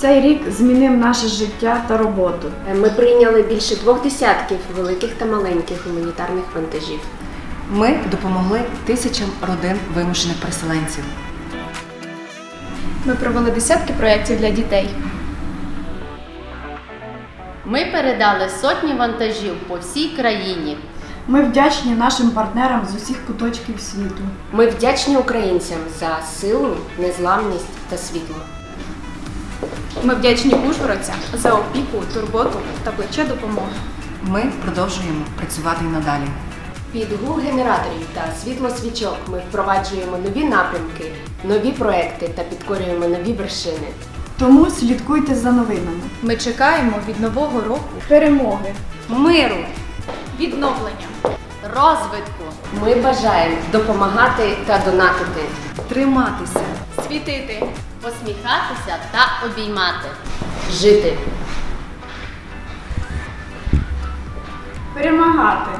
Цей рік змінив наше життя та роботу. Ми прийняли більше двох десятків великих та маленьких гуманітарних вантажів. Ми допомогли тисячам родин вимушених переселенців. Ми провели десятки проєктів для дітей. Ми передали сотні вантажів по всій країні. Ми вдячні нашим партнерам з усіх куточків світу. Ми вдячні українцям за силу, незламність та світло. Ми вдячні ужгородцям за опіку, турботу та плече допомоги. Ми продовжуємо працювати й надалі. Під гул генераторів та світло свічок ми впроваджуємо нові напрямки, нові проекти та підкорюємо нові вершини. Тому слідкуйте за новинами. Ми чекаємо від нового року Перемоги! Миру! відновлення. Розвитку! Ми бажаємо допомагати та донатити. Триматися! Світити. Посміхатися та обіймати. Жити. Перемагати!